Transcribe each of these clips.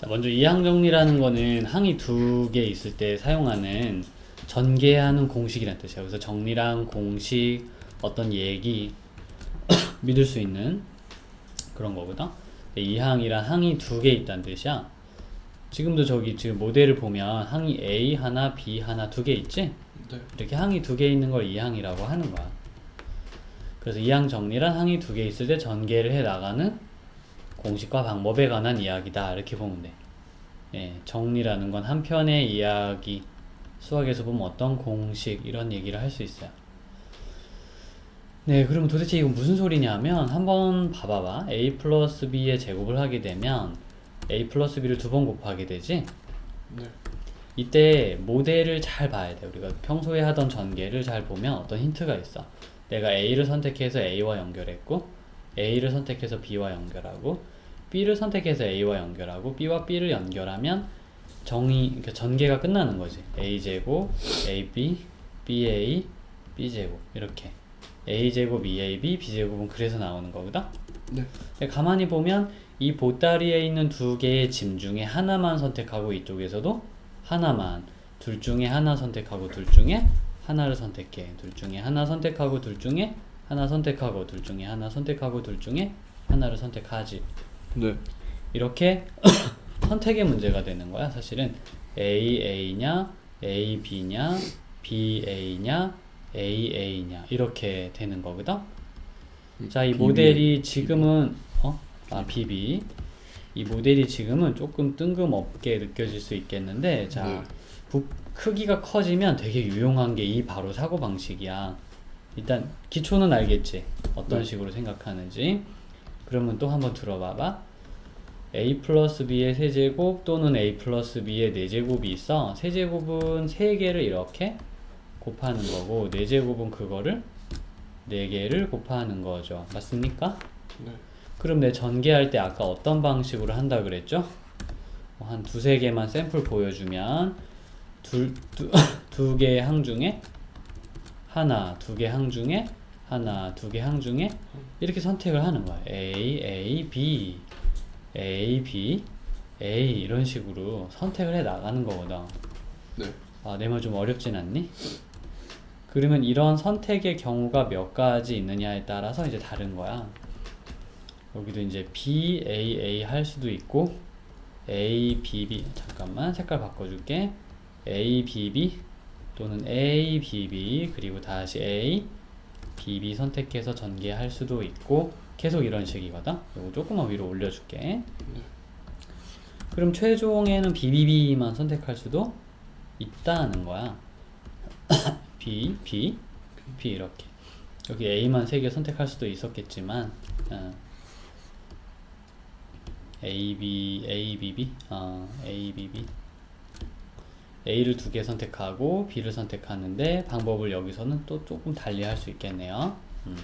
자, 먼저 이항 정리라는 거는 항이 두 개 있을 때 사용하는 전개하는 공식이란 뜻이야. 그래서 정리랑 공식, 어떤 얘기 믿을 수 있는 그런 거거든. 이항이랑 항이 두 개 있다는 뜻이야. 지금도 저기 지금 모델을 보면 항이 A 하나, B 하나 두 개 있지? 네. 이렇게 항이 두 개 있는 걸 이항이라고 하는 거야. 그래서 이항 정리란 항이 두 개 있을 때 전개를 해 나가는 공식과 방법에 관한 이야기다. 이렇게 보면 돼. 예, 정리라는 건 한편의 이야기. 수학에서 보면 어떤 공식 이런 얘기를 할 수 있어요. 네, 그러면 도대체 이건 무슨 소리냐면 한번 봐봐봐. a 플러스 b의 제곱을 하게 되면 a 플러스 b를 두 번 곱하게 되지. 네. 이때 모델을 잘 봐야 돼. 우리가 평소에 하던 전개를 잘 보면 어떤 힌트가 있어. 내가 A를 선택해서 A와 연결했고, A를 선택해서 B와 연결하고, B를 선택해서 A와 연결하고, B와 B를 연결하면 정의, 그러니까 전개가 끝나는 거지. A 제곱, AB, BA, B 제곱 이렇게. A 제곱, EAB, B 제곱은 그래서 나오는 거거든. 네. 가만히 보면 이 보따리에 있는 두 개의 짐 중에 하나만 선택하고 이쪽에서도 하나만 둘 중에 하나 선택하고 둘 중에 하나를 선택해 둘 중에 하나 선택하고 둘 중에 하나 선택하고 둘 중에 하나 선택하고 둘 중에 하나를 선택하지 네. 이렇게 선택의 문제가 되는 거야 사실은 A A냐 A B냐 B A냐 A A냐 이렇게 되는 거거든 자, 이. 모델이 지금은 어? 아, BB. 이 모델이 지금은 조금 뜬금없게 느껴질 수 있겠는데 자, 네. 부, 크기가 커지면 되게 유용한 게 이 바로 사고 방식이야. 일단 기초는 알겠지. 어떤 네. 식으로 생각하는지. 그러면 또 한번 들어봐봐. a 플러스 b의 세제곱 또는 a 플러스 b의 네제곱이 있어. 세제곱은 세 개를 이렇게 곱하는 거고 네제곱은 그거를 네 개를 곱하는 거죠. 맞습니까? 네. 그럼 내 전개할 때 아까 어떤 방식으로 한다 그랬죠? 뭐한 두세 개만 샘플 보여주면 둘, 두, 두 개의 항 중에 하나, 두 개 항 중에 하나, 두 개 항 중에 이렇게 선택을 하는 거야. A, A, B, A, B, A 이런 식으로 선택을 해 나가는 거거든. 네. 아, 내 말 좀 어렵진 않니? 그러면 이런 선택의 경우가 몇 가지 있느냐에 따라서 이제 다른 거야. 여기도 이제 B, A, A 할 수도 있고, A, B, B. 잠깐만, 색깔 바꿔줄게. A, B, B 또는 A, B, B 그리고 다시 A, B, B 선택해서 전개할 수도 있고, 계속 이런 식이거든. 이거 조금만 위로 올려줄게. 그럼 최종에는 BBB만 선택할 수도 있다는 거야. B, B, B 이렇게. 여기 A만 세개 선택할 수도 있었겠지만, 어. A, B, A, B, B, 어, A, B, B. A를 두 개 선택하고 B를 선택하는데 방법을 여기서는 또 조금 달리 할 수 있겠네요. 음.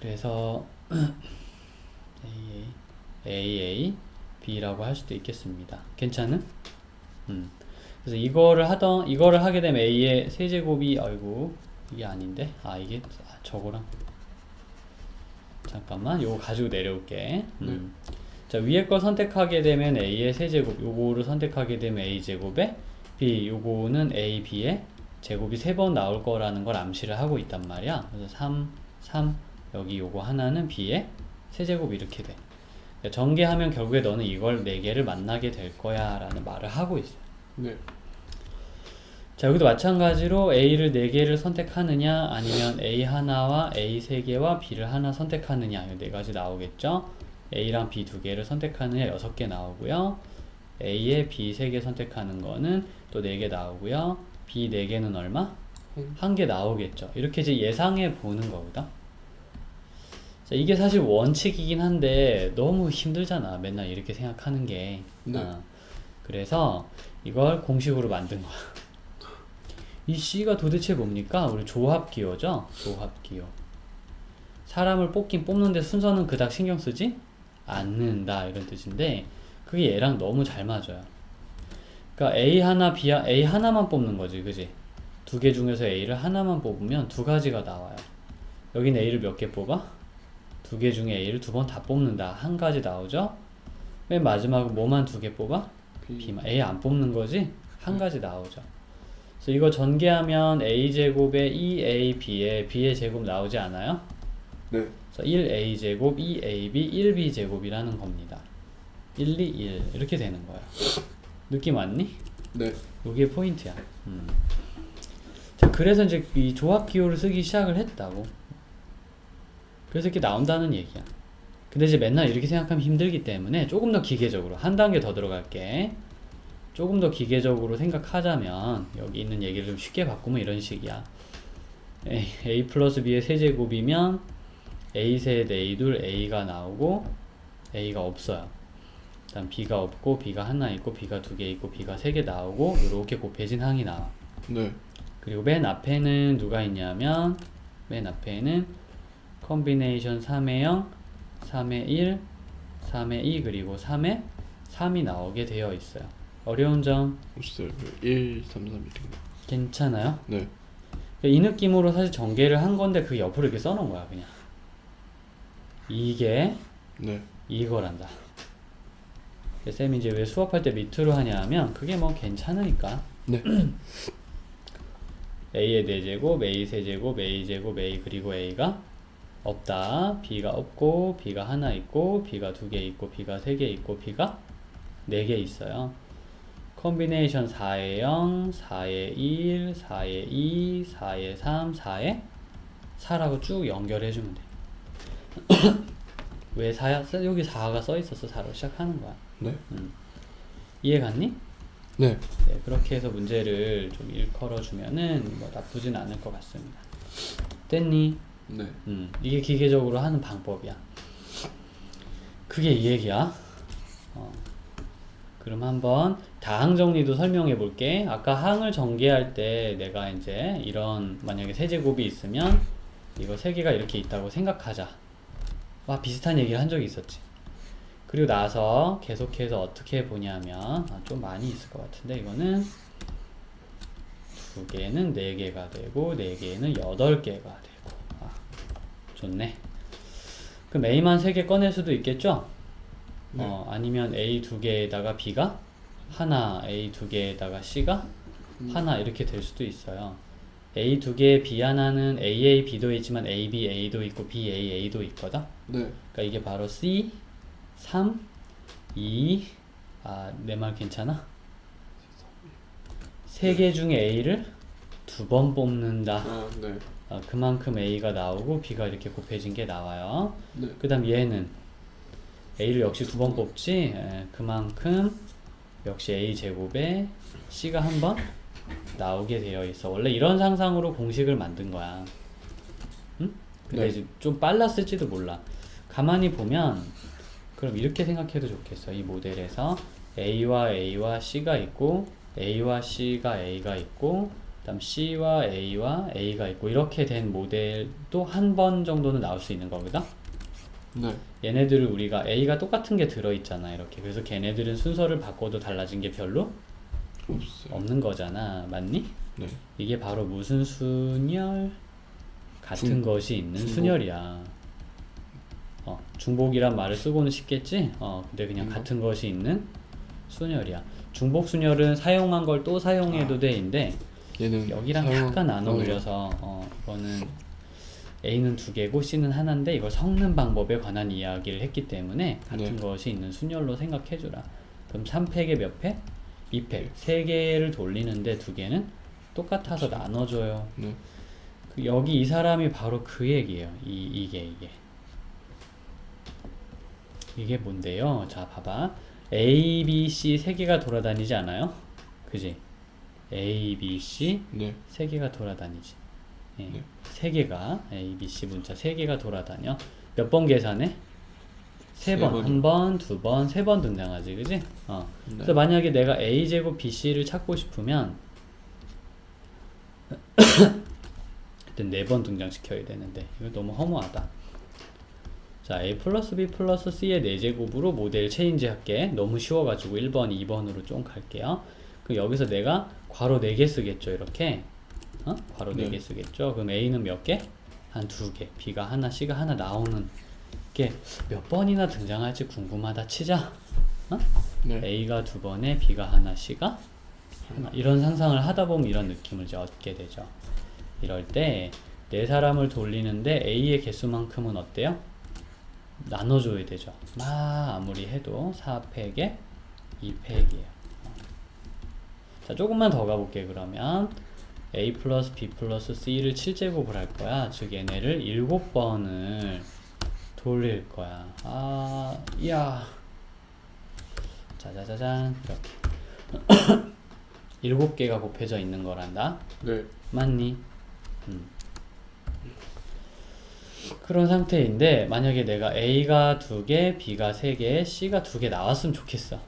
그래서 A, A, A, A, B라고 할 수도 있겠습니다. 괜찮은? 음. 그래서 이거를 하던 이거를 하게 되면 a의 세제곱이 아이고 이게 아닌데 아 이게 아, 저거랑 잠깐만 요거 가지고 내려올게 음. 자 위에 거 선택하게 되면 a의 세제곱 요거를 선택하게 되면 a 제곱에 b 요거는 a b의 제곱이 세 번 나올 거라는 걸 암시를 하고 있단 말이야. 그래서 3 3 여기 요거 하나는 b의 세제곱 이렇게 돼. 그러니까 전개하면 결국에 너는 이걸 네 개를 만나게 될 거야 라는 말을 하고 있어 네. 자 여기도 마찬가지로 A를 4개를 선택하느냐 아니면 A 하나와 A 3개와 B를 하나 선택하느냐 이 네 가지 나오겠죠 A랑 B 2개를 선택하느냐 6개 나오고요 A에 B 3개 선택하는 거는 또 4개 나오고요 B 4개는 얼마? 음. 한개 나오겠죠 이렇게 이제 예상해 보는 거거든 자 이게 사실 원칙이긴 한데 너무 힘들잖아 맨날 이렇게 생각하는 게 네. 어, 그래서 이걸 공식으로 만든 거야 이 C가 도대체 뭡니까? 우리 조합 기호죠? 조합 기호. 사람을 뽑긴 뽑는데 순서는 그닥 신경 쓰지 않는다 이런 뜻인데 그게 얘랑 너무 잘 맞아요. 그러니까 A 하나 B 하, A 하나만 뽑는 거지, 그지? 두 개 중에서 A를 하나만 뽑으면 두 가지가 나와요. 여기는 A를 몇 개 뽑아? 두 개 중에 A를 두 번 다 뽑는다. 한 가지 나오죠? 맨 마지막은 뭐만 두 개 뽑아? B. B만 A 안 뽑는 거지? 한 가지 나오죠. 그래서 이거 전개하면 A 제곱에 2AB에 B의 제곱 나오지 않아요? 네. 그래서 1A 제곱 2AB 1B 제곱이라는 겁니다. 1, 2, 1 이렇게 되는 거야. 느낌 왔니? 네. 여기에 포인트야. 음. 자, 그래서 이제 이 조합 기호를 쓰기 시작을 했다고. 그래서 이렇게 나온다는 얘기야. 근데 이제 맨날 이렇게 생각하면 힘들기 때문에 조금 더 기계적으로 한 단계 더 들어갈게. 조금 더 기계적으로 생각하자면 여기 있는 얘기를 좀 쉽게 바꾸면 이런 식이야. A, A 플러스 B의 세제곱이면 A 셋 A 둘 A가 나오고 A가 없어요. 일단 B가 없고 B가 하나 있고 B가 두 개 있고 B가 세 개 나오고 이렇게 곱해진 항이 나와. 네. 그리고 맨 앞에는 누가 있냐면 맨 앞에는 컨비네이션 3의 0, 3의 1, 3의 2 그리고 3의 3이 나오게 되어 있어요. 어려운 점 없어요. 1, 3, 3 이렇게. 괜찮아요? 네. 이 느낌으로 사실 전개를 한 건데 그 옆으로 이렇게 써놓은 거야 그냥. 이게 네. 이거란다. 쌤이 이제 왜 수업할 때 밑으로 하냐 하면 그게 뭐 괜찮으니까. 네. A의 4제곱, A 세제곱, A 제곱, A 그리고 A가 없다. B가 없고, B가 하나 있고, B가 두 개 있고, B가 세 개 있고, B가 네 개 있어요. 컨비네이션 4의 0, 4의 1, 4의 2, 4의 3, 4의 4라고 쭉 연결해주면 돼. 왜 4야? 써- 여기 4가 써 있어서 4로 시작하는 거야. 네. 이해 갔니? 네. 네, 그렇게 해서 문제를 좀 일컬어 주면은 뭐 나쁘진 않을 것 같습니다. 됐니? 네. 음, 이게 기계적으로 하는 방법이야. 그게 이 얘기야. 어. 그럼 한번 다항 정리도 설명해 볼게. 아까 항을 전개할 때 내가 이제 이런 만약에 세 제곱이 있으면 이거 세 개가 이렇게 있다고 생각하자. 와 비슷한 얘기를 한 적이 있었지. 그리고 나서 계속해서 어떻게 보냐면 아, 좀 많이 있을 것 같은데 이거는 두 개는 네 개가 되고 네 개는 여덟 개가 되고 아, 좋네. 그럼 A만 세 개 꺼낼 수도 있겠죠? 네. 어, 아니면 A 두 개에다가 B가 하나, A 두 개에다가 C가 하나 이렇게 될 수도 있어요. A 두 개에 B 하나는 AA, B도 있지만 AB, A도 있고 BA, A도 있거든. 네. 그러니까 이게 바로 C 3 2 아, 내 말 괜찮아? 세 개 중에 A를 두 번 뽑는다. 아, 네. 아, 그만큼 A가 나오고 B가 이렇게 곱해진 게 나와요. 네. 그 다음 얘는 A를 역시 두 번 뽑지. 에, 그만큼 역시 A 제곱에 C가 한 번 나오게 되어 있어. 원래 이런 상상으로 공식을 만든 거야. 응? 근데 네. 이제 좀 빨랐을지도 몰라. 가만히 보면 그럼 이렇게 생각해도 좋겠어. 이 모델에서 A와 A와 C가 있고 A와 C가 A가 있고 그다음 C와 A와 A가 있고 이렇게 된 모델도 한 번 정도는 나올 수 있는 거거든. 네. 얘네들을 우리가 A가 똑같은 게 들어 있잖아 이렇게 그래서 걔네들은 순서를 바꿔도 달라진 게 별로 없어요. 없는 거잖아 맞니? 네. 이게 바로 무슨 순열 같은 중- 것이 있는 중복. 순열이야 어, 중복이란 말을 쓰고는 싶겠지? 어, 근데 그냥 중복. 같은 것이 있는 순열이야 중복 순열은 사용한 걸 또 사용해도 돼인데 얘는 여기랑 사용- 약간 나눠 어, 올려서 어, 이거는 A는 두 개고 C는 하나인데 이걸 섞는 방법에 관한 이야기를 했기 때문에 같은 네. 것이 있는 순열로 생각해 주라. 그럼 3팩에 몇 팩? 2팩. 세 개를 돌리는데 두 개는 똑같아서 나눠 줘요. 네. 그 여기 이 사람이 바로 그 얘기예요. 이 이게 이게. 이게 뭔데요? 자, 봐봐. A, B, C 세 개가 돌아다니지 않아요? 그지? A, B, C 네. 세 개가 돌아다니지. 예. 네. 세 개가 A, B, C 문자 세 개가 돌아다녀. 몇 번 계산해? 세세 번. 한 번, 두 번, 세 번 등장하지, 그지? 어. 네. 그래서 만약에 내가 A 제곱 B C를 찾고 싶으면 그때 네번 등장시켜야 되는데 이거 너무 허무하다. 자, A 플러스 B 플러스 C의 4제곱으로 모델 체인지 할게. 너무 쉬워가지고 1번, 2번으로 좀 갈게요. 그 여기서 내가 괄호 4개 쓰겠죠, 이렇게. 어? 괄호 네. 4개 쓰겠죠. 그럼 A는 몇 개? 한 두 개. B가 하나, C가 하나 나오는 게 몇 번이나 등장할지 궁금하다 치자. 네. a가 두 번에 b가 하나 c가 하나 이런 상상을 하다 보면 이런 느낌을 이제 얻게 되죠. 이럴 때 네 사람을 돌리는데 a의 개수만큼은 어때요? 나눠줘야 되죠. 막 아무리 해도 4팩에 2팩이에요. 자 조금만 더 가볼게 그러면 a 플러스 b 플러스 c를 7제곱을 할 거야. 즉 얘네를 7번을 돌릴 거야. 아, 이야. 짜자자잔 이렇게 일곱 개가 곱해져 있는 거란다. 네. 맞니? 음. 그런 상태인데 만약에 내가 A가 두 개, B가 세 개, C가 두 개 나왔으면 좋겠어.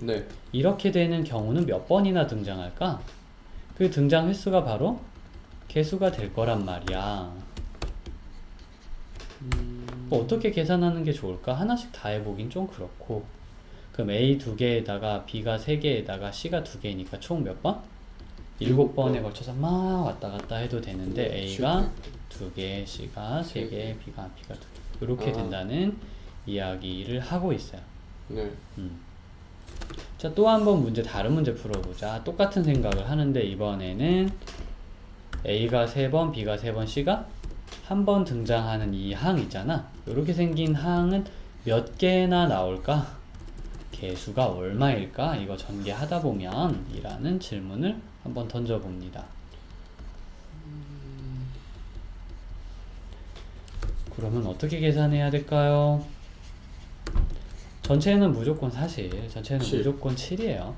네. 이렇게 되는 경우는 몇 번이나 등장할까? 그 등장 횟수가 바로 개수가 될 거란 말이야. 뭐 어떻게 계산하는 게 좋을까? 하나씩 다 해보긴 좀 그렇고. 그럼 A 두 개에다가 B가 세 개에다가 C가 두 개니까 총 몇 번? 일곱 번에 걸쳐서 막 왔다 갔다 해도 되는데 A가 두 개, C가 세 개, B가 B가 두 개. 이렇게 아. 된다는 이야기를 하고 있어요. 네. 음. 자, 또 한 번 문제, 다른 문제 풀어보자. 똑같은 생각을 하는데, 이번에는 A가 세 번, B가 세 번, C가 한 번 등장하는 이 항 있잖아. 이렇게 생긴 항은 몇 개나 나올까? 개수가 얼마일까? 이거 전개하다 보면 이라는 질문을 한번 던져봅니다. 그러면 어떻게 계산해야 될까요? 전체는 무조건 사실 전체는 칠. 무조건 7이에요.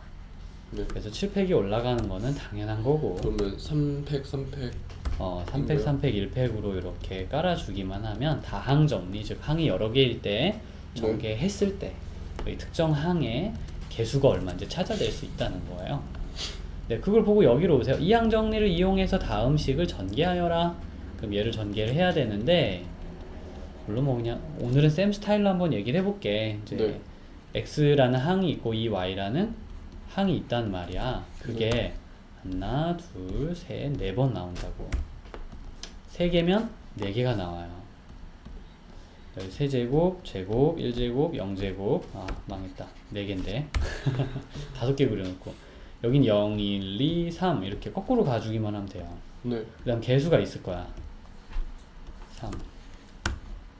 네. 그래서 7팩이 올라가는 거는 당연한 거고 그러면 3팩, 3팩. 어, 3팩, 이거요? 3팩, 1팩으로 이렇게 깔아주기만 하면 다항 정리, 즉 항이 여러 개일 때 네. 전개했을 때이 특정 항의 개수가 얼마인지 찾아낼 수 있다는 거예요. 네, 그걸 보고 여기로 오세요. 이 항 정리를 이용해서 다음 식을 전개하여라. 그럼 얘를 전개를 해야 되는데 물론 뭐 그냥 오늘은 쌤 스타일로 한번 얘기를 해볼게. 이제 네. x라는 항이 있고 이 y라는 항이 있단 말이야. 그게 네. 하나, 둘, 셋, 네 번 나온다고. 세 개면 네 개가 나와요. 여기 세제곱, 제곱, 1제곱, 0제곱. 아, 망했다. 네 개인데. 다섯 개 그려놓고. 여긴 0, 1, 2, 3 이렇게 거꾸로 가주기만 하면 돼요. 네. 그 다음 개수가 있을 거야. 3,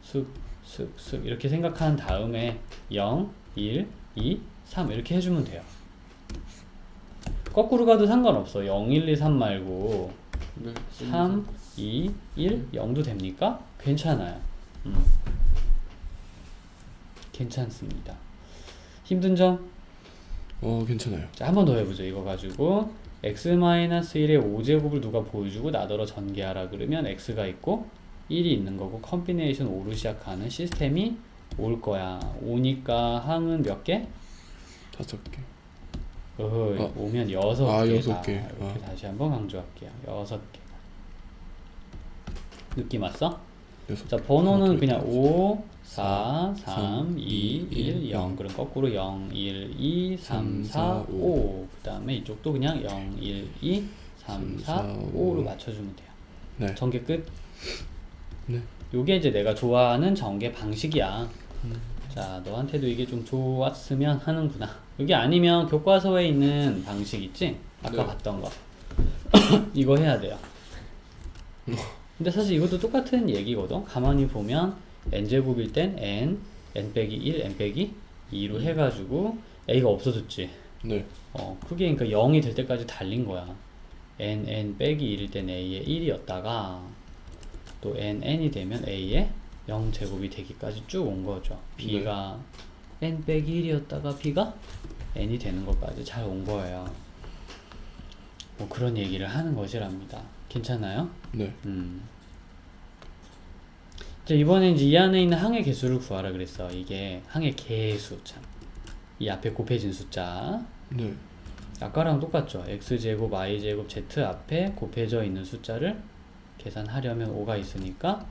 쑥, 쑥, 쑥 이렇게 생각한 다음에 0, 1, 2, 3 이렇게 해주면 돼요. 거꾸로 가도 상관없어. 0, 1, 2, 3 말고 네. 3, 2, 1, 0도 됩니까? 괜찮아요. 음. 괜찮습니다. 힘든 점? 어, 괜찮아요. 자, 한 번 더 해보죠. 이거 가지고 x-1의 5제곱을 누가 보여주고 나더러 전개하라 그러면 x가 있고 1이 있는 거고 컴비네이션 5로 시작하는 시스템이 올 거야. 오니까 항은 몇 개? 다섯 개. 어허, 아. 오면 여섯 아, 개다. 여섯 개. 이렇게 아. 다시 한번 강조할게요. 여섯 개. 느낌 왔어? 자, 개. 번호는 그냥 셋. 5, 4, 3, 3, 2, 1, 0. 영. 그럼 거꾸로 0, 1, 2, 3, 4, 4, 5. 그 다음에 이쪽도 그냥 0, 1, 2, 3, 4, 4, 5로 5. 맞춰주면 돼요. 네. 전개 끝. 네. 요게 이제 내가 좋아하는 전개 방식이야. 음. 자, 너한테도 이게 좀 좋았으면 하는구나. 이게 아니면 교과서에 있는 방식 있지? 아까 네. 봤던 거. 이거 해야 돼요. 근데 사실 이것도 똑같은 얘기거든. 가만히 보면 n제곱일 땐 n, n 빼기 1, n 빼기 2로 해가지고 a가 없어졌지. 네. 어, 그게 그러니까 0이 될 때까지 달린 거야. n, n 빼기 1일 땐 a의 1이었다가 또 n, n이 되면 a의 0제곱이 되기까지 쭉 온 거죠. b가 n 빼기 1이었다가 b가 n이 되는 것까지 잘 온 거예요. 뭐 그런 얘기를 하는 것이랍니다. 괜찮아요? 네. 음. 자, 이번에 이제 이 안에 있는 항의 개수를 구하라 그랬어. 이게 항의 개수 참. 이 앞에 곱해진 숫자. 네. 아까랑 똑같죠. x제곱, y제곱, z 앞에 곱해져 있는 숫자를 계산하려면 5가 있으니까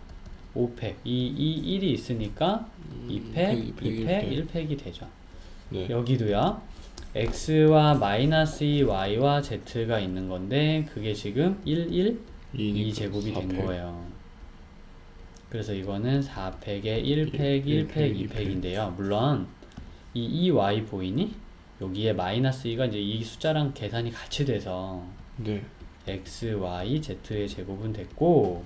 5팩, 이, 이 1이 있으니까 2팩, 2팩, 2팩, 1팩이 되죠. 네. 여기도요. X와 마이너스 2, y와 z가 있는 건데 그게 지금 1, 1, 2 제곱이 된 거예요. 그래서 이거는 4팩에 1팩, 1팩, 2팩 인데요. 물론 이 2y 보이니? 여기에 마이너스 2가 이제 이 숫자랑 계산이 같이 돼서 네. x, y, z의 제곱은 됐고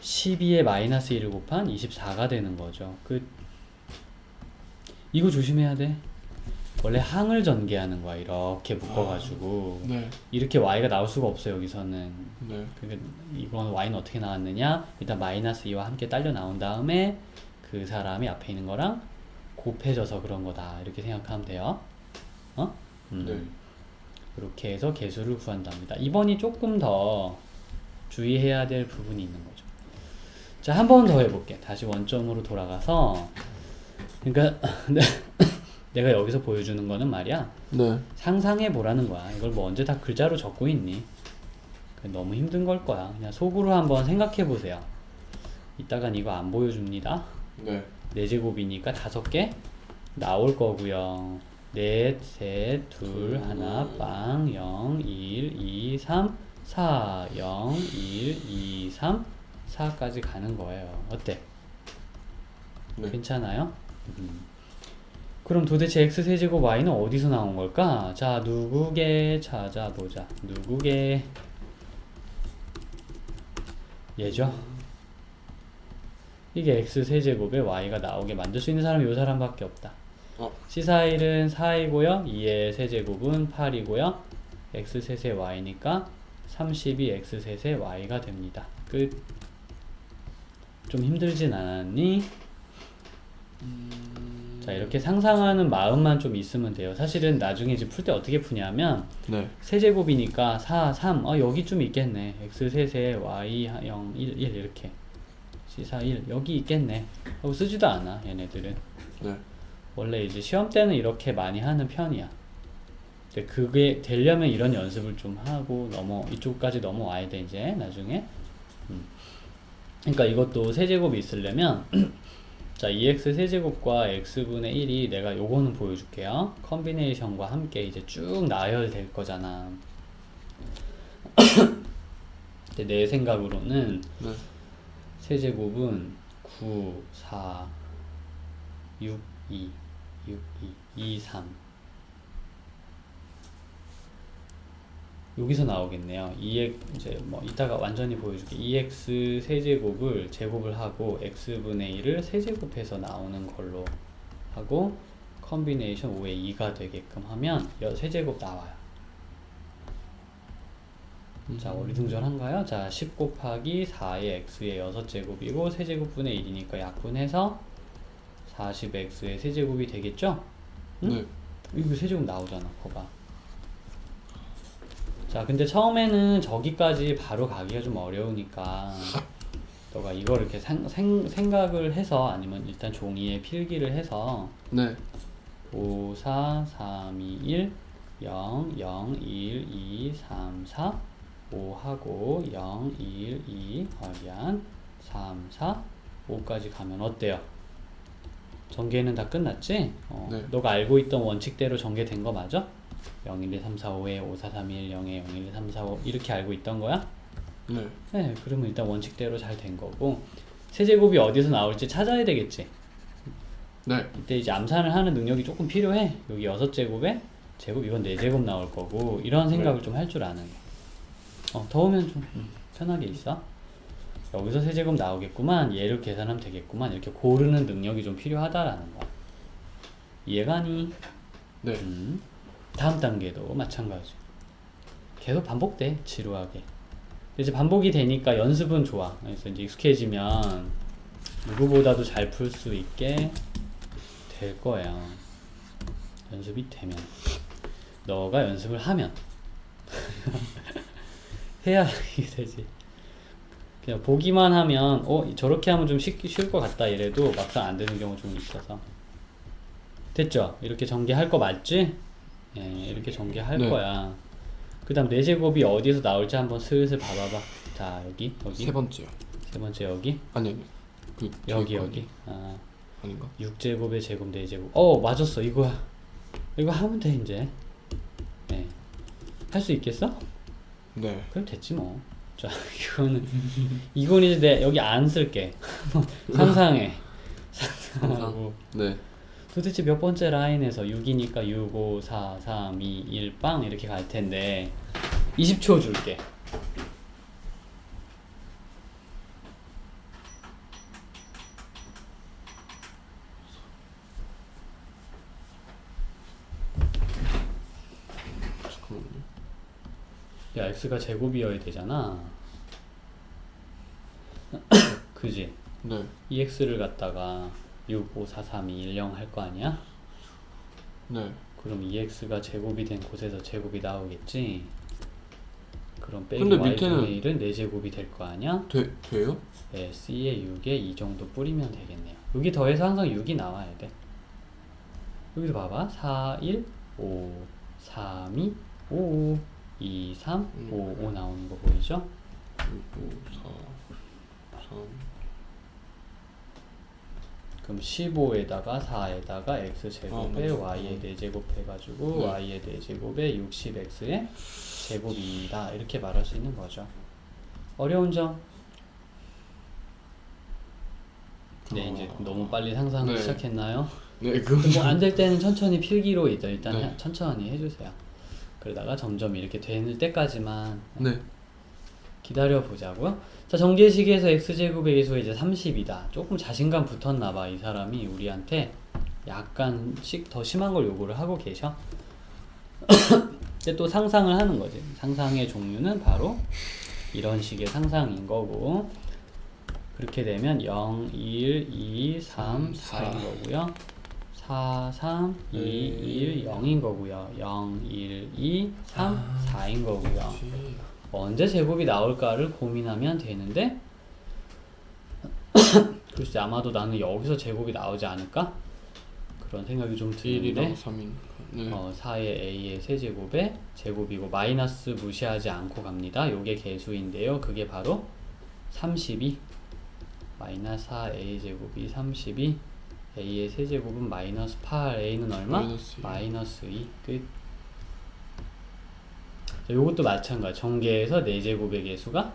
12에 마이너스 1을 곱한 24가 되는 거죠. 끝. 이거 조심해야 돼. 원래 항을 전개하는 거야. 이렇게 묶어가지고 네. 이렇게 y가 나올 수가 없어 여기서는. 네. 그러니까 이건 y는 어떻게 나왔느냐? 일단 마이너스 2와 함께 딸려 나온 다음에 그 사람이 앞에 있는 거랑 곱해져서 그런 거다. 이렇게 생각하면 돼요. 어? 음. 네. 이렇게 해서 개수를 구한답니다. 이번이 조금 더 주의해야 될 부분이 있는 거죠. 자, 한 번 더 해볼게. 다시 원점으로 돌아가서 그러니까 내가 여기서 보여주는 거는 말이야. 네. 상상해 보라는 거야. 이걸 뭐 언제 다 글자로 적고 있니? 그 너무 힘든 걸 거야. 그냥 속으로 한번 생각해 보세요. 이따간 이거 안 보여줍니다. 네. 네 제곱이니까 다섯 개 나올 거고요. 넷, 셋, 둘, 하나, 빵, 0, 1, 2, 3, 4, 0, 1, 2, 3, 4까지 가는 거예요. 어때? 네. 괜찮아요? 음. 그럼 도대체 x 세제곱 y는 어디서 나온 걸까? 자, 누구게 찾아보자. 누구게 얘죠? 이게 x 세제곱에 y가 나오게 만들 수 있는 사람이 이 사람밖에 없다. 어. C4일은 4이고요. 2의 세제곱은 8이고요. x 셋의 y니까 32 x 셋의 y가 됩니다. 끝. 좀 힘들진 않았니? 자 이렇게 상상하는 마음만 좀 있으면 돼요. 사실은 나중에 이제 풀 때 어떻게 푸냐면 네. 세제곱이니까 4, 3, 어 여기쯤 있겠네. x 셋에 y 0, 1, 1 이렇게 c4 1 여기 있겠네. 하고 쓰지도 않아 얘네들은. 네. 원래 이제 시험 때는 이렇게 많이 하는 편이야. 근데 그게 되려면 이런 연습을 좀 하고 넘어 이쪽까지 넘어와야 돼 이제 나중에. 음. 그러니까 이것도 세제곱이 있으려면 자 2x 세제곱과 x분의 1이 내가 요거는 보여줄게요. 컨비네이션과 함께 이제 쭉 나열될 거잖아. 근데 내 생각으로는 네. 세제곱은 9, 4, 6, 2, 6, 2, 2, 3 여기서 나오겠네요. 2x 이제 뭐 이따가 완전히 보여줄게. 2x 세제곱을 제곱을 하고 x분의 1을 세제곱해서 나오는 걸로 하고 컨비네이션 5의 2가 되게끔 하면 여- 세제곱 나와요. 자, 어리둥절한가요? 자, 10 곱하기 4의 x의 6제곱이고 세제곱분의 1이니까 약분해서 40x의 세제곱이 되겠죠? 응? 네. 이거 세제곱 나오잖아. 봐봐. 자, 근데 처음에는 저기까지 바로 가기가 좀 어려우니까 너가 이걸 이렇게 생, 생, 생각을 해서 아니면 일단 종이에 필기를 해서 네. 5, 4, 3, 2, 1, 0, 0, 1, 2, 3, 4, 5 하고 0, 1, 2, 화리안 3, 4, 5까지 가면 어때요? 전개는 다 끝났지? 어, 네. 너가 알고 있던 원칙대로 전개된 거 맞아? 0, 1, 2, 3, 4, 5에 5, 4, 3, 1, 0에 0, 1, 2, 3, 4, 5 이렇게 알고 있던 거야? 네. 네, 그러면 일단 원칙대로 잘 된 거고 세제곱이 어디서 나올지 찾아야 되겠지? 네. 이때 이제 암산을 하는 능력이 조금 필요해. 여기 여섯 제곱에 제곱 이건 네 제곱 나올 거고 이런 생각을 좀 할 줄 아는 거. 어 더우면 좀 음, 편하게 있어. 여기서 세 제곱 나오겠구만. 얘를 계산하면 되겠구만. 이렇게 고르는 능력이 좀 필요하다라는 거. 이해가니? 네. 음. 다음 단계도 마찬가지. 계속 반복돼 지루하게. 이제 반복이 되니까 연습은 좋아. 그래서 이제 익숙해지면 누구보다도 잘 풀 수 있게 될 거예요. 연습이 되면. 너가 연습을 하면. 해야 이게 되지. 그냥 보기만 하면, 어, 저렇게 하면 좀 쉽, 쉬울 것 같다 이래도 막상 안 되는 경우 좀 있어서. 됐죠? 이렇게 전개할 거 맞지? 예, 이렇게 전개할 네. 거야. 그 다음 4제곱이 어디서 나올지 한번 슬슬 봐봐봐. 자, 여기, 여기. 세 번째요. 세 번째 여기. 아니 아니. 그 여기, 거 여기. 아. 아닌가? 6제곱의 제곱 4제곱 어 맞았어 이거야 이거 하면 돼 이제 네. 할 수 있겠어? 네. 그럼 됐지 뭐자 이거는 이건 이제 내 여기 안 쓸게 상상해 상상하고 네. 도대체 몇 번째 라인에서 6이니까 6, 5, 4, 3, 2, 1, 빵 이렇게 갈 텐데 20초 줄게. 야, x가 제곱이어야 되잖아. 그지? 네. 이 x를 갖다가 6, 5, 4, 3, 2, 1, 0 할 거 아니야? 네. 그럼 2x가 제곱이 된 곳에서 제곱이 나오겠지? 그럼 빼기 근데 y 밑에는- 분의 1은 4제곱이 될 거 아니야? 돼 돼요? 네, c에 6에 이 정도 뿌리면 되겠네요. 여기 더해서 항상 6이 나와야 돼. 여기도 봐봐. 4, 1, 5, 3, 2, 5, 2, 3, 음. 5, 5 나오는 거 보이죠? 6, 4, 3. 그럼 15에다가 4에다가 x 제곱에 아, y에 4제곱 해가지고 네. y에 4제곱에 60x의 제곱이다 이렇게 말할 수 있는 거죠. 어려운 점? 네 이제 너무 빨리 상상을 네. 시작했나요? 네, 그건 뭐 안 될 때는 천천히 필기로 일단, 일단 네. 해- 천천히 해주세요. 그러다가 점점 이렇게 될 때까지만 네. 기다려 보자고요. 자, 정제식에서 x제곱의 계수가 이제 30이다. 조금 자신감 붙었나 봐. 이 사람이 우리한테 약간씩 더 심한 걸 요구를 하고 계셔. 근데 또 상상을 하는 거지. 상상의 종류는 바로 이런 식의 상상인 거고. 그렇게 되면 0, 1, 2, 3, 4인 거고요. 4, 3, 2, 1, 0인 거고요. 0, 1, 2, 3, 4인 거고요. 언제 제곱이 나올까를 고민하면 되는데 글쎄 아마도 나는 여기서 제곱이 나오지 않을까? 그런 생각이 좀 1이랑 드는데 3이니까. 네. 어, 4의 a의 세제곱에 제곱이고 마이너스 무시하지 않고 갑니다. 요게 개수인데요. 그게 바로 32 마이너스 4a 제곱이 32 a의 세제곱은 마이너스 8 a는 얼마? 마이너스 이. 마이너스 2 끝. 자, 요것도 마찬가지. 전개에서 4제곱의 개수가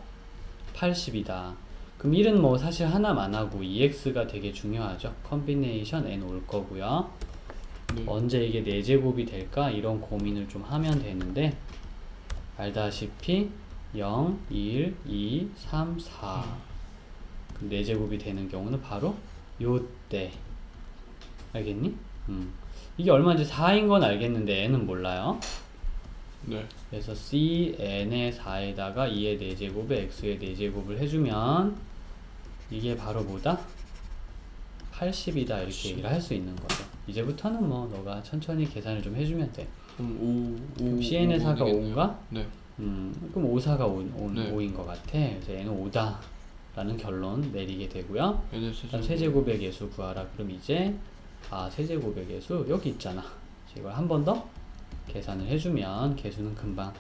80이다. 그럼 1은 뭐 사실 하나만 하고 2x가 되게 중요하죠. 컨비네이션 n 올 거고요. 네. 언제 이게 4제곱이 될까? 이런 고민을 좀 하면 되는데 알다시피 0, 1, 2, 3, 4 그럼 4제곱이 되는 경우는 바로 요때 알겠니? 음. 이게 얼마인지 4인 건 알겠는데 n은 몰라요. 네. 그래서 c n의 4에다가 2의 4제곱에 x의 4제곱을 해주면 이게 바로 뭐다? 80이다 이렇게 얘기를 할 수 있는 거죠. 이제부터는 뭐 너가 천천히 계산을 좀 해주면 돼. 그럼 5 그럼 cn의 4가 5인가? 네. 음, 그럼 5, 4가 5, 5, 네. 5인 것 같아. 그래서 얘는 5다. 라는 결론 내리게 되고요. 그다음 세제곱. 세제곱의 개수 구하라. 그럼 이제 아 세제곱의 개수 여기 있잖아. 이걸 한 번 더 계산을 해주면 개수는 금방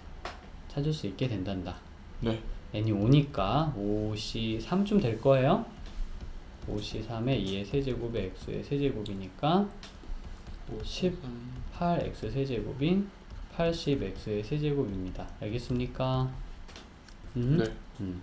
찾을 수 있게 된단다. 네. n이 5니까 5c 3쯤 될 거예요. 5c 3에 2의 세제곱에 x의 세제곱이니까 10 8x 세제곱인 80x의 세제곱입니다. 알겠습니까? 음? 네. 음.